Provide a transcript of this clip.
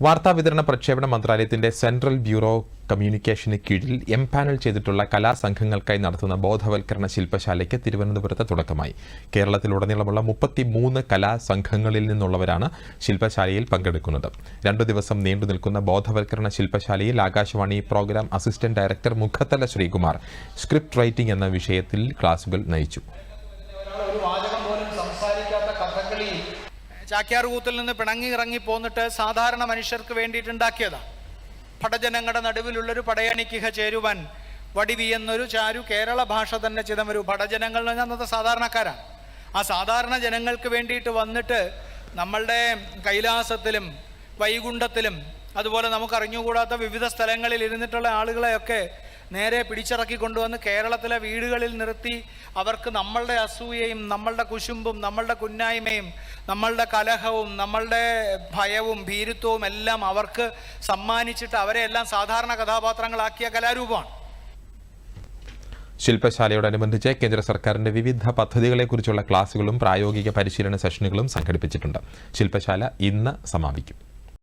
വാർത്താ വിതരണ പ്രക്ഷേപണ മന്ത്രാലയത്തിന്റെ സെൻട്രൽ ബ്യൂറോ കമ്മ്യൂണിക്കേഷന് കീഴിൽ എം പാനൽ ചെയ്തിട്ടുള്ള കലാസംഘങ്ങൾക്കായി നടത്തുന്ന ബോധവൽക്കരണ ശില്പശാലയ്ക്ക് തിരുവനന്തപുരത്ത് തുടക്കമായി. കേരളത്തിലുടനീളമുള്ള മുപ്പത്തിമൂന്ന് കലാസംഘങ്ങളിൽ നിന്നുള്ളവരാണ് ശില്പശാലയിൽ പങ്കെടുക്കുന്നത്. രണ്ടു ദിവസം നീണ്ടു നിൽക്കുന്ന ബോധവൽക്കരണ ശില്പശാലയിൽ Akashvani programme assistant director Mukhathala Sreekumar script writing എന്ന വിഷയത്തിൽ ക്ലാസുകൾ നയിച്ചു. ചാക്യാർകൂത്തിൽ നിന്ന് പിണങ്ങി ഇറങ്ങി പോന്നിട്ട് സാധാരണ മനുഷ്യർക്ക് വേണ്ടിയിട്ടുണ്ടാക്കിയതാണ് ഭടജനങ്ങളുടെ നടുവിലുള്ളൊരു പടയണിക്കിഹ ചേരുവൻ വടിവി എന്നൊരു ചാരു കേരള ഭാഷ തന്നെ ചിതമൊരു ഭടജനങ്ങൾ അന്നത്തെ സാധാരണക്കാരാണ്. ആ സാധാരണ ജനങ്ങൾക്ക് വേണ്ടിയിട്ട് വന്നിട്ട് നമ്മളുടെ കൈലാസത്തിലും വൈകുണ്ഠത്തിലും അതുപോലെ നമുക്ക് അറിഞ്ഞുകൂടാത്ത വിവിധ സ്ഥലങ്ങളിൽ ഇരുന്നിട്ടുള്ള ആളുകളെയൊക്കെ നേരെ പിടിച്ചിറക്കി കൊണ്ടുവന്ന് കേരളത്തിലെ വീടുകളിൽ നിർത്തി അവർക്ക് നമ്മളുടെ അസൂയയും നമ്മളുടെ കുശുമ്പും നമ്മളുടെ കുന്നായ്മയും നമ്മളുടെ കലഹവും നമ്മളുടെ ഭയവും ഭീരുത്വവും എല്ലാം അവർക്ക് സമ്മാനിച്ചിട്ട് അവരെ എല്ലാം സാധാരണ കഥാപാത്രങ്ങളാക്കിയ കലാരൂപമാണ്. ശില്പശാലയോടനുബന്ധിച്ച് കേന്ദ്ര സർക്കാരിന്റെ വിവിധ പദ്ധതികളെക്കുറിച്ചുള്ള ക്ലാസുകളും പ്രായോഗിക പരിശീലന സെഷനുകളും സംഘടിപ്പിച്ചിട്ടുണ്ട്. ശില്പശാല ഇന്ന് സമാപിക്കും.